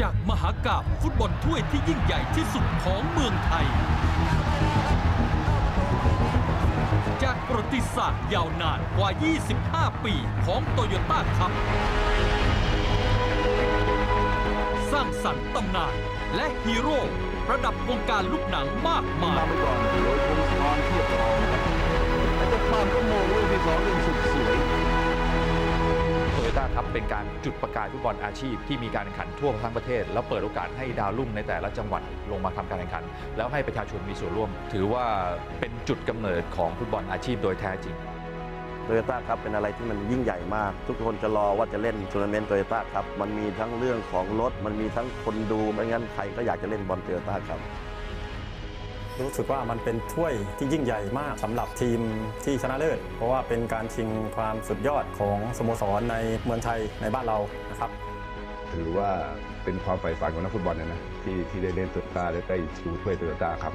จากมหากาบฟุตบอลถ้วยที่ยิ่งใหญ่ที่สุดของเมืองไทย จากประวัติศาสตร์ยาวนานกว่า 25 ปีของโตโยต้าคัพสร้างสรรค์ตำนานและฮีโร่ระดับวงการลูกหนังมากมายนำไปก่อนโดยพงศธรเทียบทองและเจ้าภาพก็มองลูกที่สองยังสุดสวย ครับเป็นการจุดประกายฟุตบอลอาชีพที่มีการแข่งขันทั่วทั้งประเทศ แล้วเปิดโอกาสให้ดาวรุ่งในแต่ละจังหวัดลงมาทำการแข่งขัน แล้วให้ประชาชนมีส่วนร่วม ถือว่าเป็นจุดกำเนิดของฟุตบอลอาชีพโดยแท้จริงโตโยต้าครับเป็นอะไรที่มันยิ่งใหญ่มาก ทุกคนจะรอว่าจะเล่นทัวร์นาเมนต์โตโยต้าครับมันมีทั้งเรื่องของรถมันมีทั้งคนดูไม่งั้นใครก็อยากจะเล่นบอลโตโยต้าครับ รู้สึกว่ามันเป็นถ้วยที่ยิ่งใหญ่มากสำหรับทีมที่ชนะเลิศ เพราะว่าเป็นการชิงความสุดยอดของสโมสรในเมืองไทยในบ้านเรานะครับถือว่าเป็นความใฝ่ฝันของนักฟุตบอลนะนะที่ที่ได้เล่นโตโยต้าและได้ชูถ้วยโตโยต้าครับ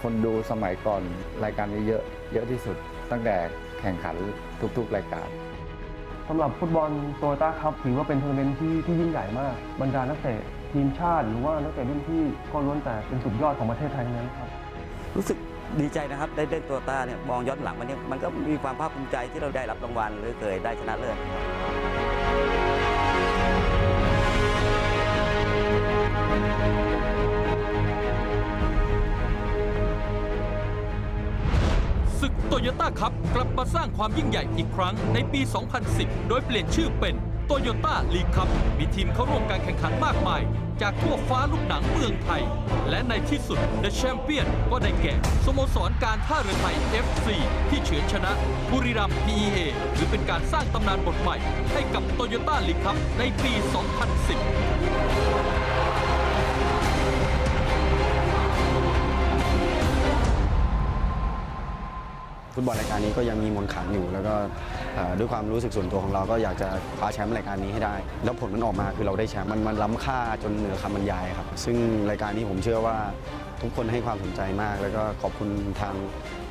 คนดูสมัยก่อนรายการนี้เยอะเยอะที่สุด ตั้งแต่แข่งขันทุกๆ รายการสำหรับฟุตบอลโตโยต้าครับถือว่าเป็นทัวร์นาเมนต์ที่ที่ยิ่งใหญ่มากบรรดานักเตะ ทีมชาติหรือว่านักเตะรุ่นพี่ก็ล้วนแต่เป็นสุดยอดของประเทศไทยทั้งนั้นครับ รู้สึกดีใจนะครับ ได้เล่นตัวต้าเนี่ยมองย้อนหลังมันเนี่ยมันก็มีความภาคภูมิใจที่เราได้รับรางวัลหรือเคยได้ชนะเลิศศึกโตโยต้าคัพกลับมาสร้างความยิ่งใหญ่อีกครั้งในปี 2010 โดยเปลี่ยนชื่อเป็น โตโยต้าลีกคัพมีทีมเข้าร่วมการแข่งขันมากมาย จากทั่วฟ้าลูกหนังเมืองไทย และในที่สุด The Champion ก็ได้แก่ สโมสรการท่าเรือไทย FC ที่เฉือนชนะ บุรีรัมย์ PEA หรือเป็นการสร้างตำนานบทใหม่ ให้กับโตโยต้าลีกคัพในปี 2010 ตบอลรายการนี้ก็ยังมีมนต์ขังอยู่ แล้วก็ด้วยความรู้สึกส่วนตัวของเราก็อยากจะคว้าแชมป์รายการนี้ให้ได้ แล้วผลมันออกมาคือเราได้แชมป์มันมันล้ำค่าจนเหนือคำบรรยายครับ ซึ่งรายการนี้ผมเชื่อว่าทุกคนให้ความสนใจมาก แล้วก็ขอบคุณทาง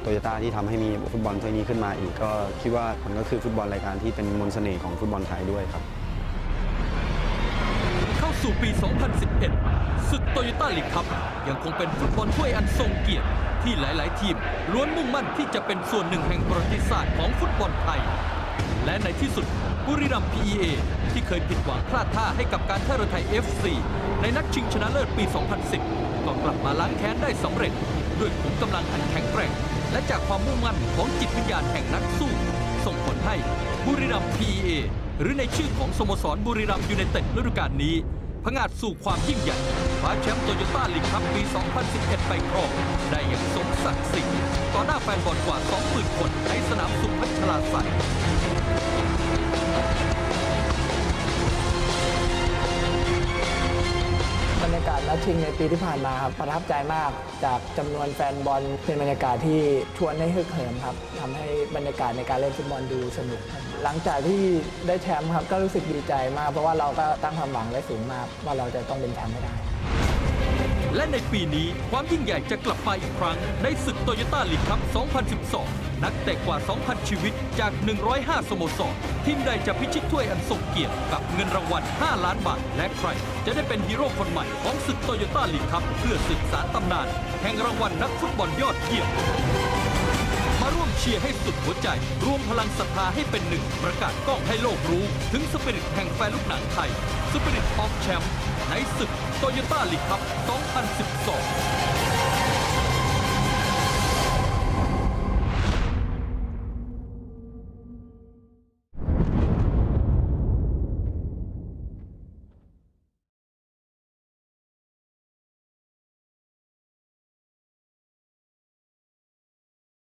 โตโยต้าที่ทำให้มีฟุตบอลถ้วยนี้ขึ้นมาอีกก็คิดว่ามันก็คือฟุตบอลรายการที่เป็นมนต์เสน่ห์ของฟุตบอลไทยด้วยครับ สู่ปี 2011 ศึกโตโยต้าลีกคัพยังคงเป็นฟุตบอลถ้วยอันทรงเกียรติ ที่หลาย ๆ ทีม ล้วนมุ่งมั่นที่จะเป็นส่วนหนึ่งแห่งประวัติศาสตร์ของฟุตบอลไทย และในที่สุดบุรีรัมย์ PEA ที่เคยผิดหวังพลาดท่าให้กับการท่าเรือไทย FC ในนัดชิงชนะเลิศปี 2010 ก็กลับมาล้างแค้นได้สำเร็จ ด้วยขุมกำลังอันแข็งแกร่ง และจากความมุ่งมั่นของจิตวิญญาณแห่งนักสู้ ส่งผลให้บุรีรัมย์ PEA หรือในชื่อของสโมสรบุรีรัมย์ยูไนเต็ดฤดูกาลนี้ พงาดสู่ความยิ่งใหญ่คว้าแชมป์โตโยต้าลีกคัพปี 2011 ไปครองได้อย่างสมศักดิ์ศรีต่อหน้าแฟนบอลกว่า 20,000 คนในสนามสุพัชลาศัย นัดชิงในปีที่ผ่านมาครับประทับใจมากจากจำนวนแฟนบอลเป็นบรรยากาศที่ชวนให้ฮึกเหิมครับทำให้บรรยากาศในการเล่นฟุตบอลดูสนุก หลังจากที่ได้แชมป์ครับก็รู้สึกดีใจมาก เพราะว่าเราก็ตั้งความหวังไว้สูงมากว่าเราจะต้องเป็นแชมป์ให้ได้ และในปีนี้ความยิ่งใหญ่จะกลับมาอีกครั้งในศึกโตโยต้าลีกคัพ2012 นักเตะกว่า 2,000 ชีวิตจาก 105 สโมสรทีมใดจะพิชิตถ้วยอันทรงเกียรติกับเงินรางวัล 5 ล้านบาท และใคร จะได้เป็นฮีโร่คนใหม่ของศึกโตโยต้าลีกคัพเพื่อสืบสารตำนาน แห่งรางวัลนักฟุตบอลยอดเยี่ยมมาร่วมเชียร์ให้สุดหัวใจ รวมพลังศรัทธาให้เป็นหนึ่ง ประกาศกล้องให้โลกรู้ ถึงสปิริตแห่งแฟนลูกหนังไทย สปิริตออฟแชมป์ในศึกโตโยต้าลีกคัพ2012